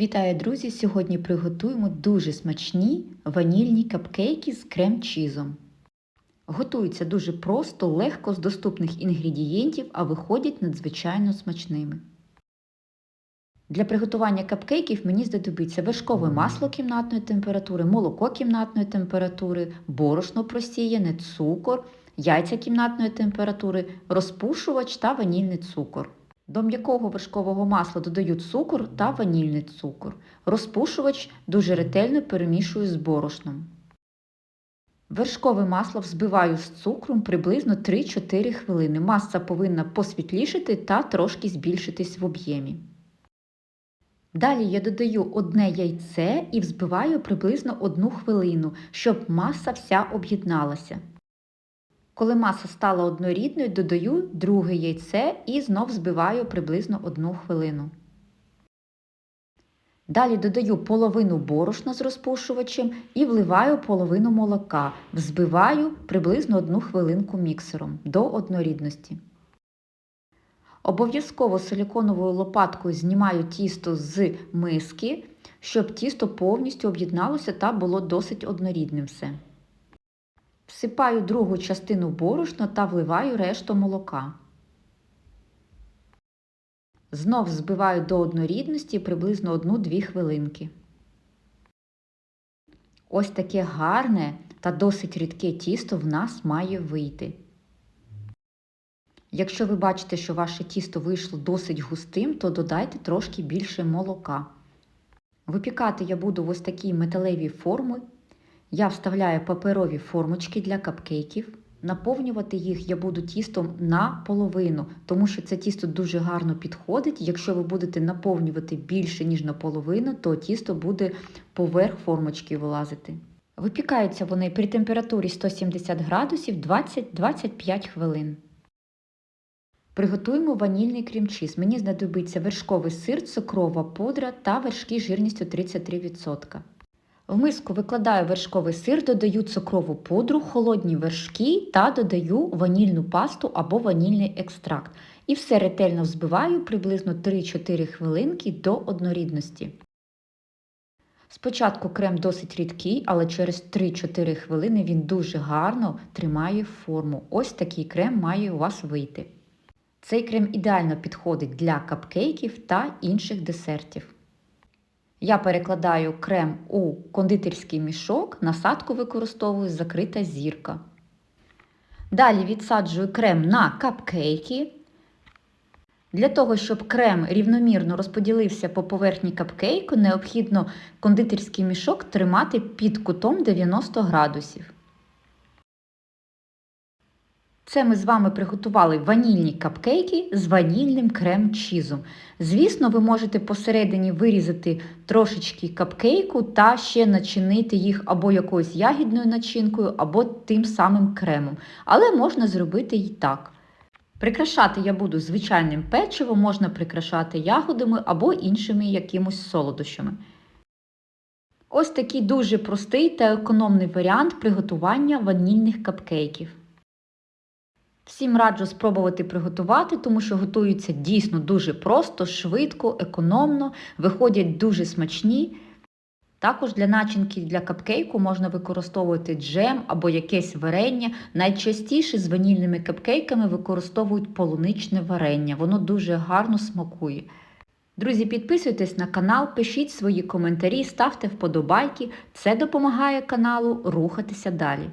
Вітаю, друзі! Сьогодні приготуємо дуже смачні ванільні капкейки з крем-чізом. Готуються дуже просто, легко з доступних інгредієнтів, а виходять надзвичайно смачними. Для приготування капкейків мені знадобиться вершкове масло кімнатної температури, молоко кімнатної температури, борошно просіяне, цукор, яйця кімнатної температури, розпушувач та ванільний цукор. До м'якого вершкового масла додаю цукор та ванільний цукор. Розпушувач дуже ретельно перемішую з борошном. Вершкове масло взбиваю з цукром приблизно 3-4 хвилини. Маса повинна посвітлішити та трошки збільшитись в об'ємі. Далі я додаю одне яйце і взбиваю приблизно 1 хвилину, щоб маса вся об'єдналася. Коли маса стала однорідною, додаю друге яйце і знов збиваю приблизно 1 хвилину. Далі додаю половину борошна з розпушувачем і вливаю половину молока. Взбиваю приблизно 1 хвилинку міксером до однорідності. Обов'язково силіконовою лопаткою знімаю тісто з миски, щоб тісто повністю об'єдналося та було досить однорідним все. Всипаю другу частину борошна та вливаю решту молока. Знов збиваю до однорідності приблизно 1-2 хвилинки. Ось таке гарне та досить рідке тісто в нас має вийти. Якщо ви бачите, що ваше тісто вийшло досить густим, то додайте трошки більше молока. Випікати я буду в ось такій металевій формі. Я вставляю паперові формочки для капкейків. Наповнювати їх я буду тістом наполовину, тому що це тісто дуже гарно підходить. Якщо ви будете наповнювати більше, ніж наполовину, то тісто буде поверх формочки вилазити. Випікаються вони при температурі 170 градусів 20-25 хвилин. Приготуємо ванільний крем-чіз. Мені знадобиться вершковий сир, цукрова пудра та вершки жирністю 33%. В миску викладаю вершковий сир, додаю цукрову пудру, холодні вершки та додаю ванільну пасту або ванільний екстракт. І все ретельно взбиваю приблизно 3-4 хвилинки до однорідності. Спочатку крем досить рідкий, але через 3-4 хвилини він дуже гарно тримає форму. Ось такий крем має у вас вийти. Цей крем ідеально підходить для капкейків та інших десертів. Я перекладаю крем у кондитерський мішок, насадку використовую закрита зірка. Далі відсаджую крем на капкейки. Для того, щоб крем рівномірно розподілився по поверхні капкейку, необхідно кондитерський мішок тримати під кутом 90 градусів. Це ми з вами приготували ванільні капкейки з ванільним крем-чізом. Звісно, ви можете посередині вирізати трошечки капкейку та ще начинити їх або якоюсь ягідною начинкою, або тим самим кремом. Але можна зробити і так. Прикрашати я буду звичайним печивом, можна прикрашати ягодами або іншими якимось солодощами. Ось такий дуже простий та економний варіант приготування ванільних капкейків. Всім раджу спробувати приготувати, тому що готуються дійсно дуже просто, швидко, економно, виходять дуже смачні. Також для начинки для капкейку можна використовувати джем або якесь варення. Найчастіше з ванільними капкейками використовують полуничне варення, воно дуже гарно смакує. Друзі, підписуйтесь на канал, пишіть свої коментарі, ставте вподобайки. Це допомагає каналу рухатися далі.